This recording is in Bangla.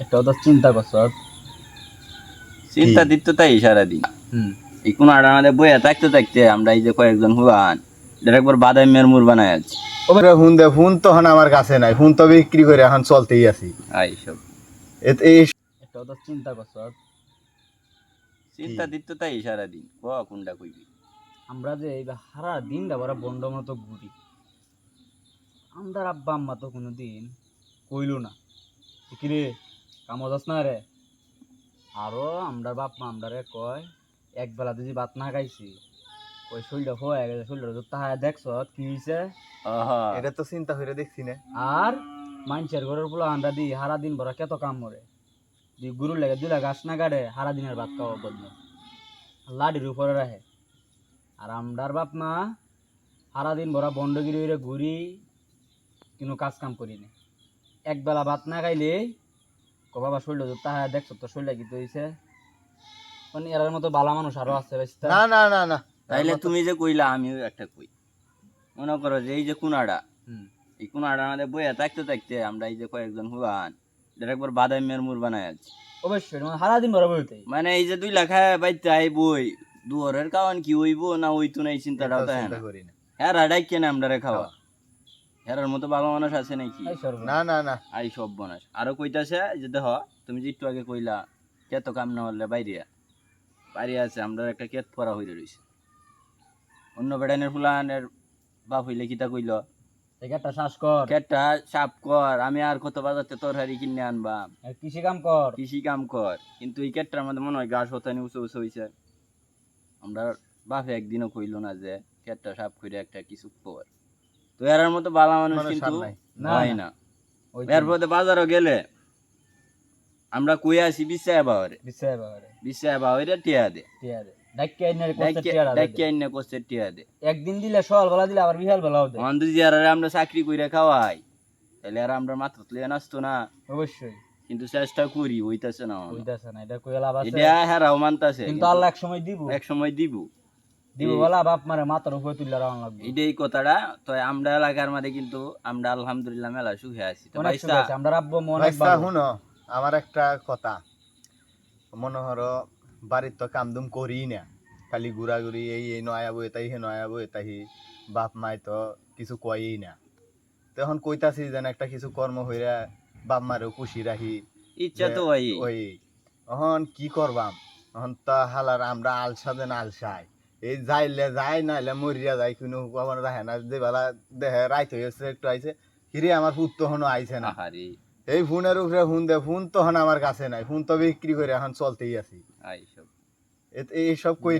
এটাও তো চিন্তা করছ চিন্তা দিত তাই সারাদিন। হুম। এই কোন আড়া আমাদের বইয়া থাকতে থাকতে আমরা এই যে কয়েকজন হুয়ান এটা একবার মুর বানায় আছি ওরে ফোন দে ফোন তখন আমার কাছে নাই ফোন তো বিক্রি করে এখন চলতেই আছি। আই সব। এই এটাও তো চিন্তা করছ চিন্তা দিত তাই সারাদিন ক কোনটা কইবি? আমরা যে এই হারা দিন দেবরা বন্ড মতো ঘুরি। আমরা আব্বা আম্মা তো কোনো দিন কইল না। কি রে কামো যাস না রে? আরও আমরা বাপ মা আমরারে কয় এক বেলা যদি ভাত না খাইছি ওই শরীরটা হয়ে গেছে শরীরটা তো তাহা দেখছ কি হয়েছে আহ। এটা তো চিন্তা করে দেখছি না। আর মানুষের ঘরের পোলা আন্ডা দি হারা দিন ভরা কত কাম করে। দি গুরুর লেগে দুলা গাছ না কাটে হারা দিনের ভাত খাওয়া বদল লাডির উপরে রাখে। আর আমরার বাপ মা হারা দিন ভরা বন্ডগিরি হইরে ঘুরি কোনো কাজ কাম করি না। একবেলা ভাত না খাইলে ক বাবা তো তাহা দেখছ তো শরীরটা কি তো হয়েছে মানে এর মতো বালা মানুষ আরও আছে বেশটা না না না না। তাইলে তুমি যে কইলা আমিও একটা কই। মনে করো যে এই যে কুনাডা এই কুনাডা আমাদের বইয়া থাকতে থাকতে আমরা এই যে কয়েকজন হুয়ান এটা একবার বাদাম বাদামের মুর বানায় আছি অবশ্যই মানে হারা দিন ভরা বলতে মানে এই যে দুই লাখ বাইতে আই বই দুয়ারের কারণ কি হইব না হইতো না এই চিন্তাটাও তাই চিন্তা না করি না। হ্যাঁ রাডাই কেন আমরা রে খাওয়া? হেরার মতো ভালো মানুষ আছে নাকি? না না না। আই সব বনাস আরও কইতাছে যে দেখ তুমি যে একটু আগে কইলা কেত কাম না হলে বাইরে আছে আমরা একটা কেত পরা হইলে রইছে। অন্য বেড়ানের ফুলানের বাপ হইলে কিতা কইল? একটা শ্বাস কর। কেটটা সাপ কর আমি আর কত বাজারতে তরহারি কিনে আনবাম আর কৃষি কাম কর। কৃষি কাম কর কিন্তু এই কেটটার মধ্যে মনে হয় গাছ হতানি উঁচু উঁচু হইছে। আমরা বাপে একদিনও কইল না যে কেটটা সাপ করে একটা কিছু কর। তো এরার মতো বালা মানুষ মানুষ কিন্তু নাই। না, হয় না। এরপরে বাজারও গেলে আমরা কই আসি বিশ্বায় বাবারে বিশ্বায় বাবারে টিয়া দে। টিয়া দে। ডাক্কে আইনারে কষ্ট টিয়া দে। ডাইকে আইনে কষ্টে টিয়া দে। একদিন দিলে সকাল বেলা দিলে আবার বিহাল বেলাও দে। অন্ধ যারা আমরা চাকরি কইরা খাওয়াই। তাহলে আর আমরা মাত্র তুলে নাচতো না। অবশ্যই। কিন্তু চেষ্টা করি হইতাছে না আমার। কইতাছে না এটা কই এটা হেরাও মানতাছে। কিন্তু আল্লাহ এক সময় দিব। এক সময় দিব। বাপ মারে মাথার উপরে তুললে রাউন লাগবে। এটাই কথাটা। তো আমরা এলাকার মধ্যে কিন্তু আমরা আলহামদুলিল্লাহ মেলা সুখে আছি। তো আমরা রাব্বো মনে শুনো আমার একটা কথা। মনে হরো বাড়ির তো কামদুম করি না। খালি ঘুরাঘুরি এই এই নয়া বই তাই হে নয়া বই তাই বাপ মাই তো কিছু কয়ই না। তখন কইতাছি যেন একটা কিছু কর্ম হইরা বাপ মারেও খুশি রাখি ইচ্ছা তো ভাই ওই। এখন কি করবাম? এখন তো হালার আমরা আলসা দেন আলসাই এই যাইলে যাই নাইলে মরিয়া যায় কোনো খবর রাখে না যে বেলা দেহে রাইত হয়েছে একটু আইছে কিরে আমার তো তখনও আইছে না। হারি এই ফোনের উপরে ফোন দে ফোন তখন আমার কাছে নাই ফোন তো বিক্রি করে এখন চলতেই আছি। এই সব। এ- এইসব কই